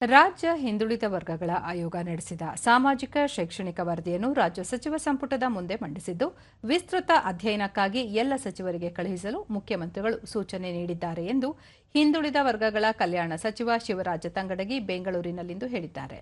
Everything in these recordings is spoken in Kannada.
ರಾಜ್ಯ ಹಿಂದುಳಿದ ವರ್ಗಗಳ ಆಯೋಗ ನಡೆಸಿದ ಸಾಮಾಜಿಕ, ಶೈಕ್ಷಣಿಕ ವರದಿಯನ್ನು ರಾಜ್ಯ ಸಚಿವ ಸಂಪುಟದ ಮುಂದೆ ಮಂಡಿಸಿದ್ದು, ವಿಸ್ತೃತ ಅಧ್ಯಯನಕ್ಕಾಗಿ ಎಲ್ಲ ಸಚಿವರಿಗೆ ಕಳುಹಿಸಲು ಮುಖ್ಯಮಂತ್ರಿಗಳು ಸೂಚನೆ ನೀಡಿದ್ದಾರೆ ಎಂದು ಹಿಂದುಳಿದ ವರ್ಗಗಳ ಕಲ್ಯಾಣ ಸಚಿವ ಶಿವರಾಜ ತಂಗಡಗಿ ಬೆಂಗಳೂರಿನಲ್ಲಿಂದು ಹೇಳಿದ್ದಾರೆ.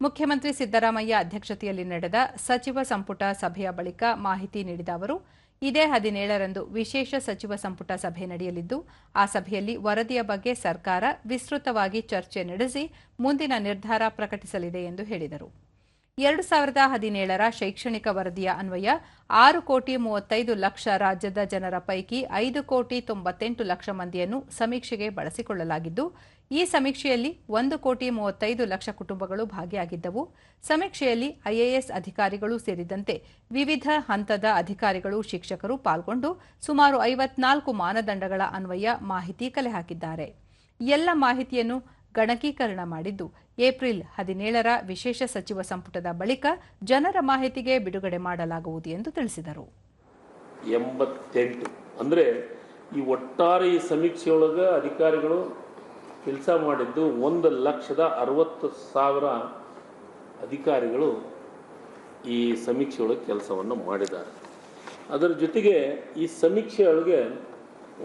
ಮುಖ್ಯಮಂತ್ರಿ ಸಿದ್ದರಾಮಯ್ಯ ಅಧ್ಯಕ್ಷತೆಯಲ್ಲಿ ನಡೆದ ಸಚಿವ ಸಂಪುಟ ಸಭೆಯ ಬಳಿಕ ಮಾಹಿತಿ ನೀಡಿದ ಅವರು ಇದೇ ಹದಿನೇಳರಂದು ವಿಶೇಷ ಸಚಿವ ಸಂಪುಟ ಸಭೆ ನಡೆಯಲಿದ್ದು, ಆ ಸಭೆಯಲ್ಲಿ ವರದಿಯ ಬಗ್ಗೆ ಸರ್ಕಾರ ವಿಸ್ತೃತವಾಗಿ ಚರ್ಚೆ ನಡೆಸಿ ಮುಂದಿನ ನಿರ್ಧಾರ ಪ್ರಕಟಿಸಲಿದೆ ಎಂದು ಹೇಳಿದರು. ಎರಡು ಸಾವಿರದ ಹದಿನೇಳರ ಶೈಕ್ಷಣಿಕ ವರದಿಯ ಅನ್ವಯ ಆರು ಕೋಟಿ ಮೂವತ್ತೈದು ಲಕ್ಷ ರಾಜ್ಯದ ಜನರ ಪೈಕಿ ಐದು ಕೋಟಿ ತೊಂಬತ್ತೆಂಟು ಲಕ್ಷ ಮಂದಿಯನ್ನು ಸಮೀಕ್ಷೆಗೆ ಬಳಸಿಕೊಳ್ಳಲಾಗಿದ್ದು, ಈ ಸಮೀಕ್ಷೆಯಲ್ಲಿ ಒಂದು ಕೋಟಿ ಮೂವತ್ತೈದು ಲಕ್ಷ ಕುಟುಂಬಗಳು ಭಾಗಿಯಾಗಿದ್ದವು. ಸಮೀಕ್ಷೆಯಲ್ಲಿ ಐಎಎಸ್ ಅಧಿಕಾರಿಗಳು ಸೇರಿದಂತೆ ವಿವಿಧ ಹಂತದ ಅಧಿಕಾರಿಗಳು, ಶಿಕ್ಷಕರು ಪಾಲ್ಗೊಂಡು ಸುಮಾರು ಐವತ್ನಾಲ್ಕು ಮಾನದಂಡಗಳ ಅನ್ವಯ ಮಾಹಿತಿ ಕಲೆ ಹಾಕಿದ್ದಾರೆ. ಎಲ್ಲ ಮಾಹಿತಿಯನ್ನು ಗಣಕೀಕರಣ ಮಾಡಿದ್ದು ಏಪ್ರಿಲ್ ಹದಿನೇಳರ ವಿಶೇಷ ಸಚಿವ ಸಂಪುಟದ ಬಳಿಕ ಜನರ ಮಾಹಿತಿಗೆ ಬಿಡುಗಡೆ ಮಾಡಲಾಗುವುದು ಎಂದು ತಿಳಿಸಿದರು. ಎಂಬತ್ತೆಂಟು. ಅಂದರೆ ಈ ಒಟ್ಟಾರೆ ಈ ಸಮೀಕ್ಷೆಯೊಳಗೆ ಅಧಿಕಾರಿಗಳು ಕೆಲಸ ಮಾಡಿದ್ದು ಒಂದು ಲಕ್ಷದ ಅರವತ್ತು ಸಾವಿರ ಅಧಿಕಾರಿಗಳು ಈ ಸಮೀಕ್ಷೆಯೊಳಗೆ ಕೆಲಸವನ್ನು ಮಾಡಿದ್ದಾರೆ. ಅದರ ಜೊತೆಗೆ ಈ ಸಮೀಕ್ಷೆಯೊಳಗೆ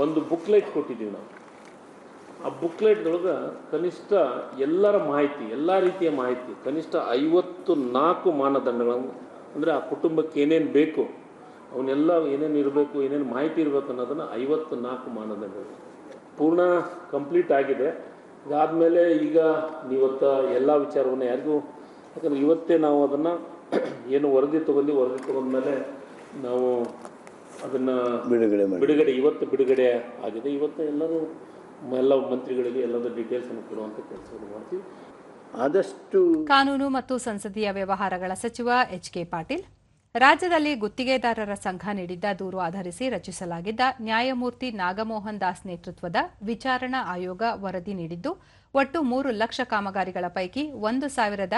ಒಂದು ಬುಕ್ಲೆಟ್ ಕೊಟ್ಟಿದ್ದೀವಿ ನಾವು. ಆ ಬುಕ್ಲೆಟ್ದೊಳಗೆ ಕನಿಷ್ಠ ಎಲ್ಲರ ಮಾಹಿತಿ ಎಲ್ಲ ರೀತಿಯ ಮಾಹಿತಿ ಕನಿಷ್ಠ ಐವತ್ತು ನಾಲ್ಕು ಮಾನದಂಡಗಳನ್ನು ಅಂದರೆ ಆ ಕುಟುಂಬಕ್ಕೆ ಏನೇನು ಬೇಕು ಅವನ್ನೆಲ್ಲ ಏನೇನು ಇರಬೇಕು ಏನೇನು ಮಾಹಿತಿ ಇರಬೇಕು ಅನ್ನೋದನ್ನು ಐವತ್ತು ನಾಲ್ಕು ಮಾನದಂಡಗಳು. ಪೂರ್ಣ ಕಂಪ್ಲೀಟ್ ಆಗಿದೆ. ಇದಾದಮೇಲೆ ಈಗ ಇವತ್ತು ಎಲ್ಲ ವಿಚಾರವನ್ನು ಯಾರಿಗೂ ಯಾಕಂದರೆ ಇವತ್ತೇ ನಾವು ಅದನ್ನು ಏನು ವರದಿ ತೊಗೊಂಡು ವರದಿ ತೊಗೊಂಡ್ಮೇಲೆ ನಾವು ಅದನ್ನು ಬಿಡುಗಡೆ ಬಿಡುಗಡೆ ಇವತ್ತು ಬಿಡುಗಡೆ ಆಗಿದೆ. ಇವತ್ತು ಎಲ್ಲರೂ ಎಲ್ಲ ಮಂತ್ರಿಗಳಿಗೆ ಎಲ್ಲದರ ಡೀಟೇಲ್ಸ್ ಅನ್ನು ಕೊಡುವಂಥ ಕೆಲಸವನ್ನು ಮಾಡ್ತೀವಿ. ಆದಷ್ಟು ಕಾನೂನು ಮತ್ತು ಸಂಸದೀಯ ವ್ಯವಹಾರಗಳ ಸಚಿವ ಎಚ್ ಕೆ ಪಾಟೀಲ್, ರಾಜ್ಯದಲ್ಲಿ ಗುತ್ತಿಗೆದಾರರ ಸಂಘ ನೀಡಿದ್ದ ದೂರು ಆಧರಿಸಿ ರಚಿಸಲಾಗಿದ್ದ ನ್ಯಾಯಮೂರ್ತಿ ನಾಗಮೋಹನ್ ದಾಸ್ ನೇತೃತ್ವದ ವಿಚಾರಣಾ ಆಯೋಗ ವರದಿ ನೀಡಿದ್ದು, ಒಟ್ಟು ಮೂರು ಲಕ್ಷ ಕಾಮಗಾರಿಗಳ ಪೈಕಿ ಒಂದು ಸಾವಿರದ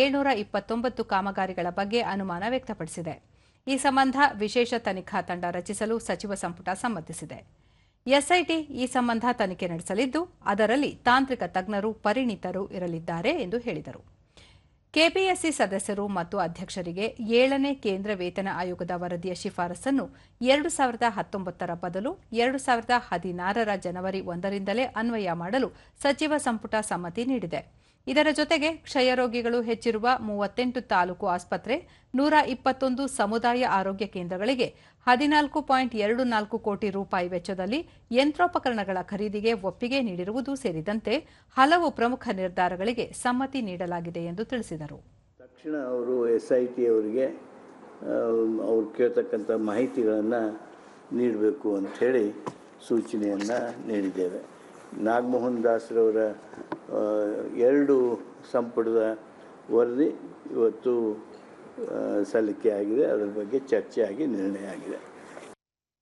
ಏಳ್ನೂರ ಇಪ್ಪತ್ತೊಂಬತ್ತು ಕಾಮಗಾರಿಗಳ ಬಗ್ಗೆ ಅನುಮಾನ ವ್ಯಕ್ತಪಡಿಸಿದೆ. ಈ ಸಂಬಂಧ ವಿಶೇಷ ತನಿಖಾ ತಂಡ ರಚಿಸಲು ಸಚಿವ ಸಂಪುಟ ಸಮ್ಮತಿಸಿದೆ. ಎಸ್ಐಟಿ ಈ ಸಂಬಂಧ ತನಿಖೆ ನಡೆಸಲಿದ್ದು, ಅದರಲ್ಲಿ ತಾಂತ್ರಿಕ ತಜ್ಞರು ಪರಿಣಿತರು ಇರಲಿದ್ದಾರೆ ಎಂದು ಹೇಳಿದರು. ಕೆಪಿಎಸ್ಸಿ ಸದಸ್ಯರು ಮತ್ತು ಅಧ್ಯಕ್ಷರಿಗೆ ಏಳನೇ ಕೇಂದ್ರ ವೇತನ ಆಯೋಗದ ವರದಿಯ ಶಿಫಾರಸನ್ನು ಎರಡು ಸಾವಿರದ ಹತ್ತೊಂಬತ್ತರ ಬದಲು ಎರಡು ಸಾವಿರದ ಹದಿನಾರರ ಜನವರಿ ಒಂದರಿಂದಲೇ ಅನ್ವಯ ಮಾಡಲು ಸಚಿವ ಸಂಪುಟ ಸಮ್ಮತಿ ನೀಡಿದೆ. ಇದರ ಜೊತೆಗೆ ಕ್ಷಯರೋಗಿಗಳು ಹೆಚ್ಚಿರುವ ಮೂವತ್ತೆಂಟು ತಾಲೂಕು ಆಸ್ಪತ್ರೆ, ನೂರ ಇಪ್ಪತ್ತೊಂದು ಸಮುದಾಯ ಆರೋಗ್ಯ ಕೇಂದ್ರಗಳಿಗೆ ಹದಿನಾಲ್ಕು ಪಾಯಿಂಟ್ ಎರಡು ನಾಲ್ಕು ಕೋಟಿ ರೂಪಾಯಿ ವೆಚ್ಚದಲ್ಲಿ ಯಂತ್ರೋಪಕರಣಗಳ ಖರೀದಿಗೆ ಒಪ್ಪಿಗೆ ನೀಡಿರುವುದು ಸೇರಿದಂತೆ ಹಲವು ಪ್ರಮುಖ ನಿರ್ಧಾರಗಳಿಗೆ ಸಮ್ಮತಿ ನೀಡಲಾಗಿದೆ ಎಂದು ತಿಳಿಸಿದರು. ತಕ್ಷಣ ಅವರು ಎಸ್ಐಟಿ ಅವರಿಗೆ ಅವ್ರು ಕೇಳ್ತಕ್ಕಂಥ ಮಾಹಿತಿಗಳನ್ನು ನೀಡಬೇಕು ಅಂಥೇಳಿ ಸೂಚನೆಯನ್ನು ನೀಡಿದ್ದೇವೆ. ನಾಗಮೋಹನ್ ದಾಸ್ರವರ ಎರಡು ಸಂಪುಟದ ವರದಿ ಇವತ್ತು ಸಲ್ಲಿಕೆ ಆಗಿದೆ. ಅದರ ಬಗ್ಗೆ ಚರ್ಚೆ ನಿರ್ಣಯ ಆಗಿದೆ.